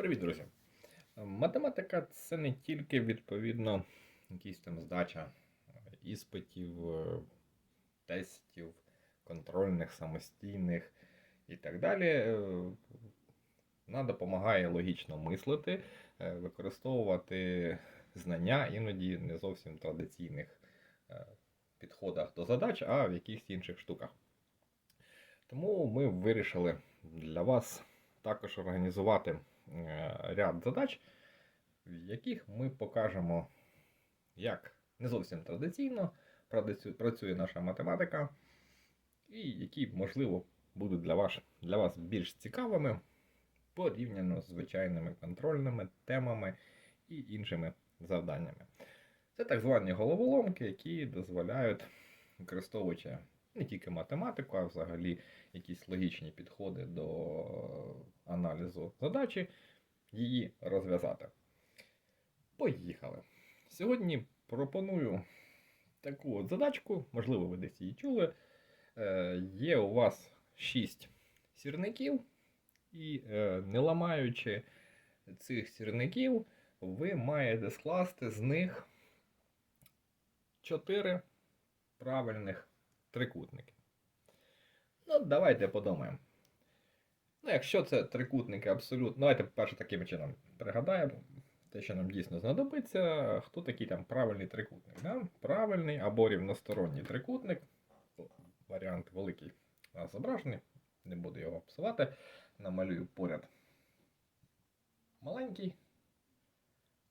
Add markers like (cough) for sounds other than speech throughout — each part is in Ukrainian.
Привіт, друзі! Математика це не тільки відповідно якісь там здача іспитів, е, тестів, контрольних, самостійних і так далі. Е, Вона допомагає логічно мислити, е, використовувати знання іноді не зовсім традиційних підходах до задач, а в якихось інших штуках. Тому ми вирішили для вас також організувати ряд задач, в яких ми покажемо, як не зовсім традиційно працює наша математика, і які, можливо, будуть для вас, для вас більш цікавими порівняно з звичайними контрольними темами і іншими завданнями. Це так звані головоломки, які дозволяють, використовуючи не тільки математику, а взагалі якісь логічні підходи до аналізу задачі, її розв'язати. Поїхали. Сьогодні пропоную таку от задачку, можливо, ви десь її чули. Е, є у вас 6 сірників, і е, не ламаючи цих сірників, ви маєте скласти з них 4 правильних трикутники. Ну, давайте подумаємо. Ну, якщо це трикутники абсолютно. Давайте перше таким чином пригадаємо, те, що нам дійсно знадобиться, хто такий там правильний трикутник. Да? Правильний або рівносторонній трикутник. Варіант великий у нас зображений, не буду його псувати. Намалюю поряд маленький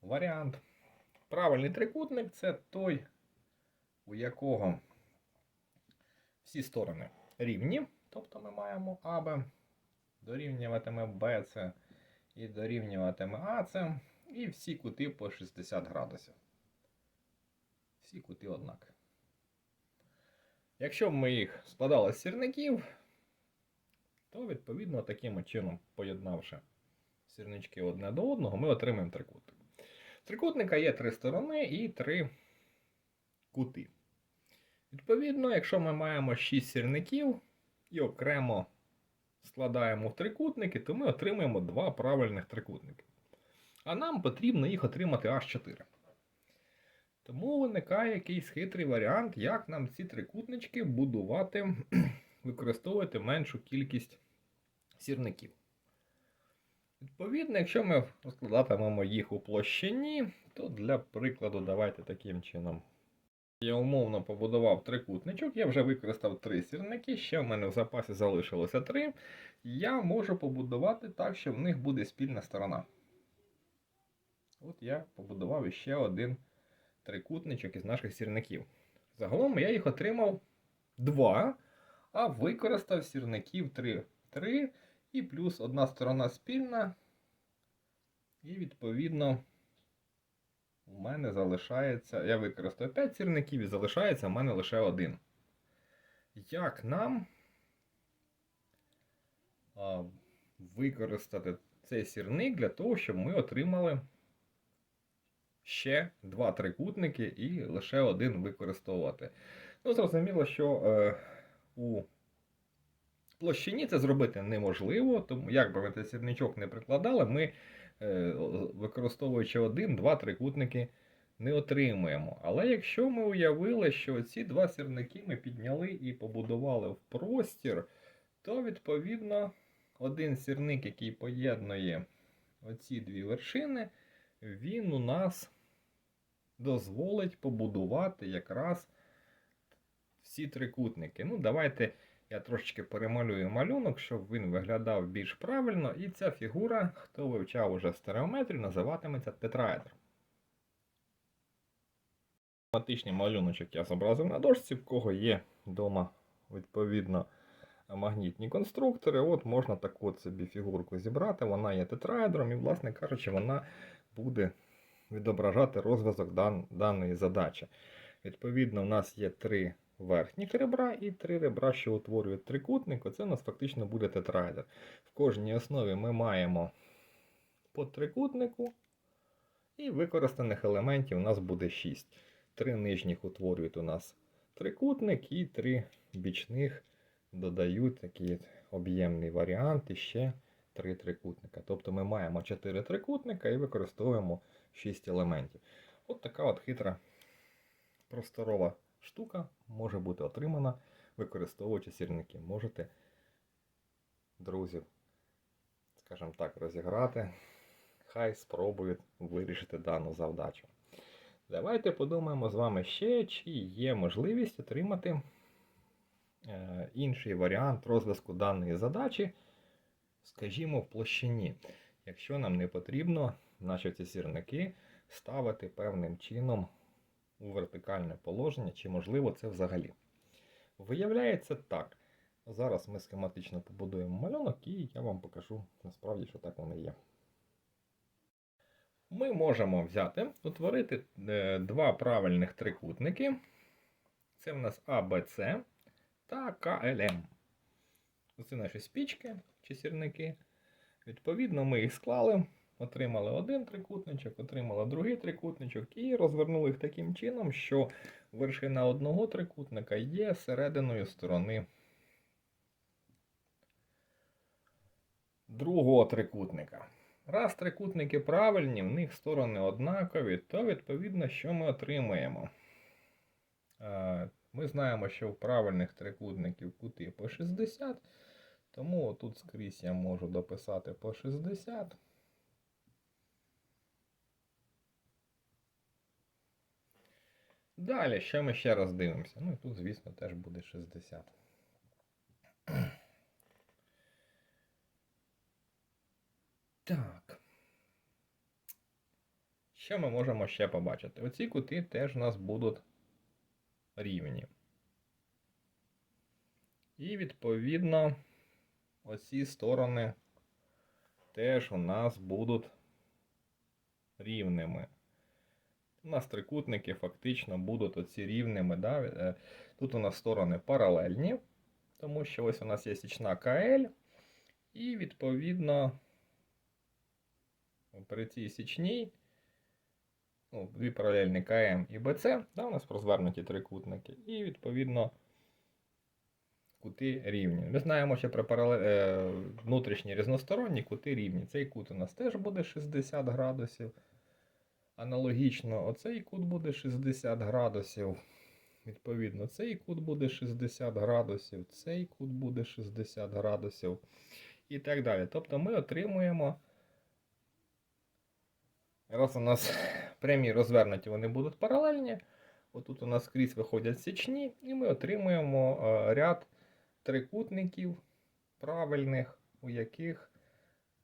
варіант. Правильний трикутник це той, у якого всі сторони рівні, тобто ми маємо АБ, дорівнюватиме БЦ і дорівнюватиме АЦ, і всі кути по 60 градусів. Всі кути однакові. Якщо б ми їх складали з сірників, то відповідно таким чином, поєднавши сірнички одне до одного, ми отримаємо трикутник. Трикутника є три сторони і три кути. Відповідно, якщо ми маємо 6 сірників і окремо складаємо в трикутники, то ми отримаємо два правильних трикутники. А нам потрібно їх отримати аж 4. Тому виникає якийсь хитрий варіант, як нам ці трикутнички будувати, (clears throat) використовувати меншу кількість сірників. Відповідно, якщо ми розкладатимемо їх у площині, то для прикладу давайте таким чином. Я умовно побудував трикутничок, я вже використав три сірники, ще в мене в запасі залишилося три. Я можу побудувати так, що в них буде спільна сторона. От я побудував іще один трикутничок із наших сірників. Загалом я їх отримав два, а використав сірників 3. 3 і плюс одна сторона спільна. І відповідно у мене залишається. Я використаю 5 сірників і залишається в мене лише один. Як нам а, використати цей сірник для того, щоб ми отримали ще два трикутники і лише один використовувати? Ну, зрозуміло, що е, у площині це зробити неможливо, тому як би ми цей сірничок не прикладали, ми, використовуючи один, два трикутники не отримуємо. Але якщо ми уявили, що ці два сірники ми підняли і побудували в простір, то відповідно один сірник, який поєднує оці дві вершини, він у нас дозволить побудувати якраз всі трикутники. Ну, давайте я трошечки перемалюю малюнок, щоб він виглядав більш правильно. І ця фігура, хто вивчав уже стереометрію, називатиметься тетраедр. Математичний малюночок я зобразив на дошці, в кого є вдома, відповідно, магнітні конструктори. От можна таку от собі фігурку зібрати. Вона є тетраедром, і, власне кажучи, вона буде відображати розв'язок дан- даної задачі. Відповідно, у нас є три верхніх ребра і три ребра, що утворюють трикутник. Оце у нас фактично буде тетраедр. В кожній основі ми маємо по трикутнику, і використаних елементів у нас буде 6. Три нижніх утворюють у нас трикутник, і три бічних додають такий об'ємний варіант і ще 3 трикутника. Тобто ми маємо 4 трикутника і використовуємо 6 елементів. От така от хитра просторова штука може бути отримана, використовуючи сірники. Можете друзів, скажімо так, розіграти. Хай спробують вирішити дану завдачу. Давайте подумаємо з вами ще, чи є можливість отримати е, інший варіант розв'язку даної задачі, скажімо, в площині. Якщо нам не потрібно наші ці сірники ставити певним чином у вертикальне положення, чи можливо це взагалі. Виявляється так. Зараз ми схематично побудуємо малюнок і я вам покажу насправді, що так воно є. Ми можемо взяти, утворити е, два правильних трикутники. Це в нас ABC та КЛМ. Це наші спічки чи сірники. Відповідно, ми їх склали, отримали один трикутничок, отримали другий трикутничок і розвернули їх таким чином, що вершина одного трикутника є серединою сторони другого трикутника. Раз трикутники правильні, в них сторони однакові, то відповідно, що ми отримаємо? Е, Ми знаємо, що в правильних трикутників кути по 60, тому тут скрізь я можу дописати по 60. Далі, що ми ще раз дивимося? Ну і тут, звісно, теж буде 60. Так. Що ми можемо ще побачити? Оці кути теж у нас будуть рівні. І відповідно оці сторони теж у нас будуть рівними. У нас трикутники фактично будуть оці рівними. Да? Е, Тут у нас сторони паралельні, тому що ось у нас є січна КЛ, і відповідно при цій січній ну, дві паралельні КМ і БЦ, да, у нас розвернуті трикутники, і відповідно кути рівні. Ми знаємо, що при паралель... е, внутрішні різносторонні кути рівні. Цей кут у нас теж буде 60 градусів. Аналогічно, оцей кут буде 60 градусів. Відповідно, цей кут буде 60 градусів, цей кут буде 60 градусів і так далі. Тобто ми отримуємо. Раз у нас прямі розвернуті, вони будуть паралельні. Отут у нас скрізь виходять січні, і ми отримуємо е, ряд трикутників правильних, у яких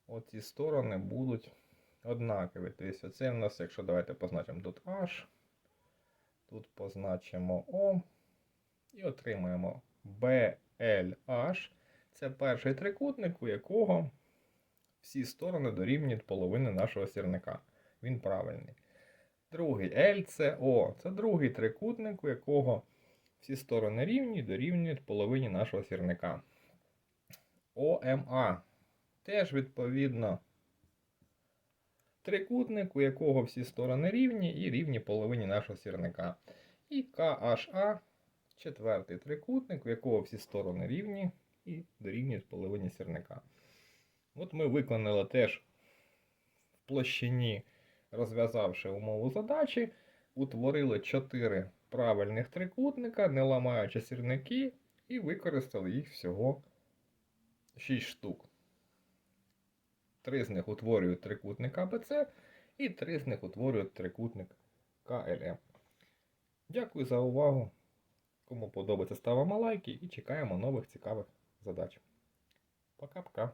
оці сторони будуть однакові. Тобто це у нас, якщо давайте позначимо тут H, тут позначимо O і отримаємо BLH. Це перший трикутник, у якого всі сторони дорівнюють половини нашого сірника. Він правильний. Другий LCO. Це другий трикутник, у якого всі сторони рівні дорівнюють половині нашого сірника. OMA. Теж відповідно трикутник, у якого всі сторони рівні і рівні половині нашого сірника. І KHA четвертий трикутник, у якого всі сторони рівні і дорівнюють половині сірника. От ми виконали теж в площині, розв'язавши умову задачі, утворили 4 правильних трикутника, не ламаючи сірники, і використали їх всього 6 штук. Три з них утворюють трикутник АБЦ, і три з них утворюють трикутник КЛМ. Дякую за увагу. Кому подобається, ставимо лайки і чекаємо нових цікавих задач. Пока-пока.